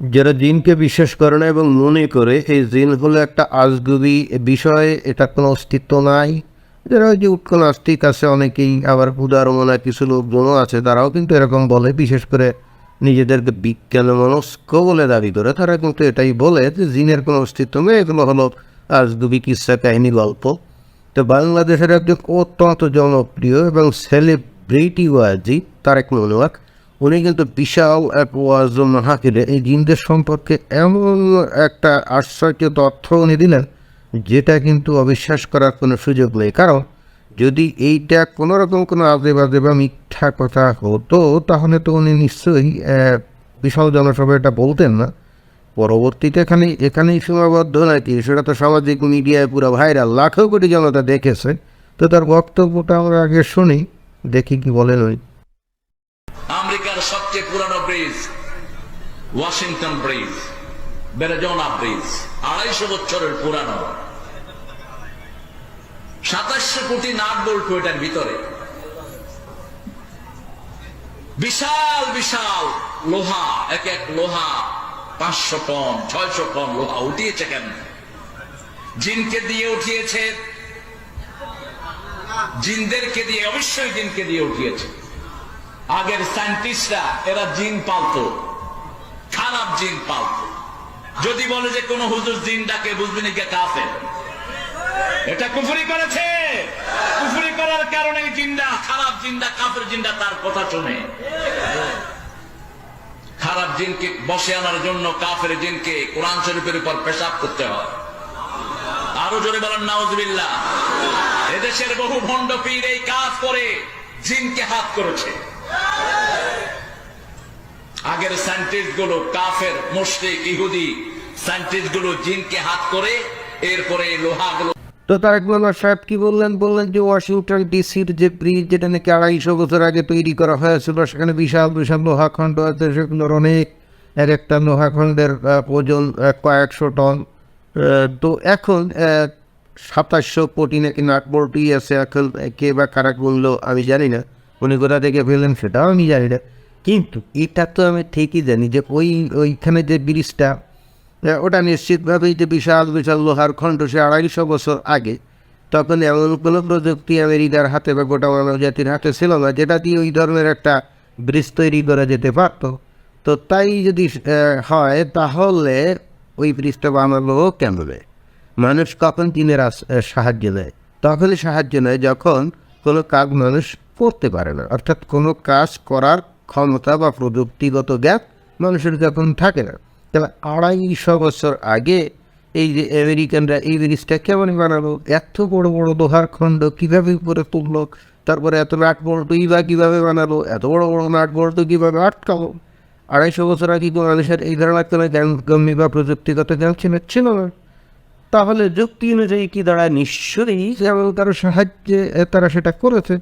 যারা জিনকে বিশ্বাস করে না এবং মনে করে, এই জিন হলো একটা আজগুবি বিষয়, এটা কোনো অস্তিত্ব নাই। যারা ওই যে উৎক নাস্তিক আছে, অনেকেই আবার উদার মনে কিছু লোকজনও আছে, তারাও কিন্তু এরকম বলে, বিশেষ করে নিজেদেরকে বিজ্ঞান মনস্ক বলে দাবি করে, তারা কিন্তু এটাই বলে যে জিনের কোনো অস্তিত্ব নেই, এগুলো হলো আজগুবি কিসা কাহিনী গল্প। তো বাংলাদেশের একজন অত্যন্ত জনপ্রিয় এবং সেলিব্রিটি ওয়াজি তারেক মনোয়াক উনি কিন্তু বিশাল এক ওয়াজ মাহাকিরে এই জিনদের সম্পর্কে এমন একটা আশ্চর্য তথ্য উনি দিলেন, যেটা কিন্তু অবিশ্বাস করার কোনো সুযোগ নেই। কারণ যদি এইটা কোনো রকম কোনো আজে বাজে বা মিথ্যা কথা হতো, তাহলে তো উনি নিশ্চয়ই বিশাল জনসভায় এটা বলতেন না। পরবর্তীতে এখানে, এখানেই সীমাবদ্ধ নাকি সেটা তো সামাজিক মিডিয়ায় পুরো ভাইরাল। লাখো কোটি জনতা দেখেছে। তো তার বক্তব্যটা আমরা আগে শুনি, দেখি কি বলেন ওই সবচেয়ে পুরানো ব্রিজ, ওয়াশিংটন ব্রিজ, বেরেজোনা ব্রিজ, আড়াইশো বছরের পুরানো। সাতাশশো কোটি নাট বল্টু এটার ভিতরে। বিশাল বিশাল লোহা, এক এক লোহা, পাঁচশো টন, ছয়শো টন লোহা উঠিয়েছে কেন? জিনকে দিয়ে উঠিয়েছে। জিনদেরকে দিয়ে, অবশ্যই জিনকে দিয়ে উঠিয়েছে। আগের সায়েন্টিস্টরা এরা জিন পালতো। খারাপ জিন পালতো। যদি বলে যে কোন হুজুর জিন ডাকে বুঝবেন কে কাফের। এটা কুফুরি করেছে। কুফুরি করার কারণে জিন্দা খারাপ জিন্দা কাফের জিন্দা তার কথা শুনে। খারাপ জিনকে বসে আনার জন্য কাফের জিনকে কোরআন শরীফের উপর পেশাব করতে হয়। আরও জোরে বলেন, নাউজবিল্লাহ। এদেশের বহু ভণ্ড পীর এই কাজ করে জিনকে হাত করেছে। আগের সায়েন্টিস্টগুলো কাফের, মুশরিক, ইহুদি সায়েন্টিস্টগুলো জিনকে হাত করে এরপরে লোহাগুলো তো তারেক মনোয়ার সাহেব কি বললেন? বললেন যে ওয়াশিংটন ডিসির যে ব্রিজ, যেটা নাকি আড়াইশো বছর আগে তৈরি করা হয়েছিল, সেখানে বিশাল বিশাল লোহাখণ্ড আছে, সেগুলোর অনেক এক একটা লোহাখণ্ডের ওজন কয়েকশো টন। তো এখন সাতাশশো কোটি নাকি নাটবল্টি আছে, এখন কে বা কারা বলল আমি জানি না। উনি কোথা থেকে ফেললেন সেটাও আমি জানি না। কিন্তু এটা তো আমি ঠিকই জানি যে ওই ওইখানে যে ব্রিজটা ওটা নিশ্চিতভাবেই যে বিশাল বিশাল লোহার খণ্ড সে আড়াইশো বছর আগে তখন এমন কোনো প্রযুক্তি আমেরিকার হাতে বা গোটা মানব জাতির হাতে ছিল না যেটা দিয়ে ওই ধরনের একটা ব্রিজ তৈরি করা যেতে পারতো। তো তাই যদি হয় তাহলে ওই ব্রিজটা বানালো কেমনে মানুষ কখন চীনের সাহায্য নেয়? তখনই সাহায্য নেয় যখন কোনো কাজ মানুষ করতে পারে না। অর্থাৎ কোনো কাজ করার ক্ষমতা বা প্রযুক্তিগত জ্ঞান মানুষের যখন থাকে না, তাহলে আড়াইশো বছর আগে এই যে আমেরিকানরা এই জিনিসটা কেমন বানালো? এত বড় বড় লোহার খণ্ড কীভাবে উপরে তুললো? তারপরে এত নাট বল্টুই বা কীভাবে বানালো? এত বড় বড় নাট বল্টু কীভাবে আটকালো? আড়াইশো বছর আগে কোনো মানুষের এই ধরনের কোনো জ্ঞানগম্য বা প্রযুক্তিগত জ্ঞান ছিল ছিল না? তাহলে যুক্তি অনুযায়ী কি দাঁড়ায় নিশ্চয়ই কারও সাহায্যে তারা সেটা করেছে?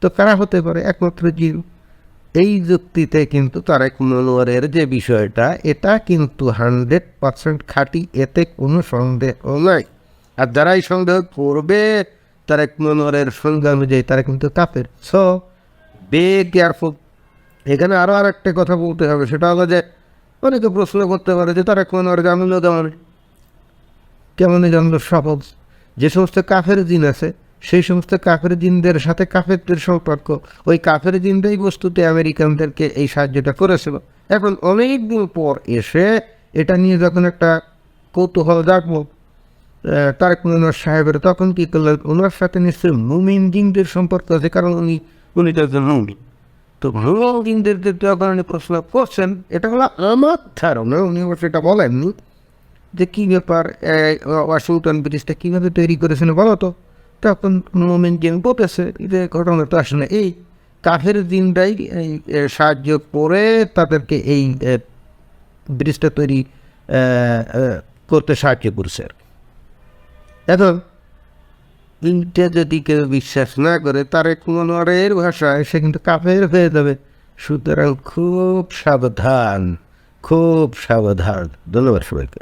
তো কারা হতে পারে? একমাত্র জীব এই যুক্তিতে কিন্তু তারেক মনোয়ারের যে বিষয়টা, এটা কিন্তু হান্ড্রেড পার্সেন্ট খাঁটি। এতে কোনো সন্দেহ নাই। আর যারাই সন্দেহ করবে, তারেক মনোয়ারের সঙ্গে অনুযায়ী তারা কিন্তু কাপের সো বে কেয়ারফুল এখানে আরও আর একটা কথা বলতে হবে, সেটা হলো যে, অনেকে প্রশ্ন করতে পারে যে, তারেক মনোয়ার জানলো কেমন? কেমন জানলো সহজ? যে সমস্ত কাফের জিন আছে সেই সমস্ত কাফের জিনদের সাথে কাফেরদের সম্পর্ক। ওই কাফের জিনটাই বস্তুতে আমেরিকানদেরকে এই সাহায্যটা করেছিল। এখন অনেক দিন পর এসে এটা নিয়ে যখন একটা কৌতূহল আহ, তারেক মনোয়ার সাহেবের তখন কী করলেন? ওনার সাথে নিশ্চয়ই মুমিন জিনদের সম্পর্ক আছে কারণ উনি উনি একজন মুমিন। তো মুমিন জিনদের যখন উনি প্রশ্ন করছেন এটা হলো আমার ধারণা উনি এটা বলেননি যে কী ব্যাপার ওয়াশিংটন ব্রিজটা কীভাবে তৈরি করেছেন বলো তো? তখন মোমেন্ট গেম বলেছে যে ঘটনা তো আসলে এই কাফের দিনটাই এই, সাহায্য করে তাদেরকে এই ব্রিজটা তৈরি করতে সাহায্য করছে আর কি। এখন এইটা যদি কেউ বিশ্বাস না করে তার এক মনোয়ারের ভাষায় সে কিন্তু কাফের হয়ে যাবে। সুতরাং খুব সাবধান খুব সাবধান। ধন্যবাদ সবাইকে।